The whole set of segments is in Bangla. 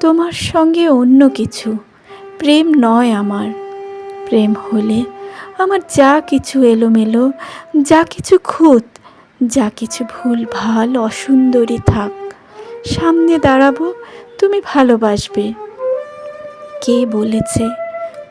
তোমার সঙ্গে অন্য কিছু। প্রেম নয় আমার। প্রেম হলে আমার যা কিছু এলোমেলো, যা কিছু খুঁত, যা কিছু ভুল ভালো অসুন্দরী থাক। সামনে দাঁড়াবো, তুমি ভালোবাসবে। কে বলেছে,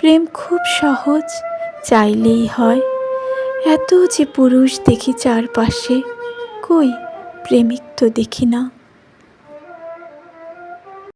প্রেম খুব সহজ, চাইলেই হয়। এত যে পুরুষ দেখি চারপাশে, কই প্রেমিক তো দেখি না।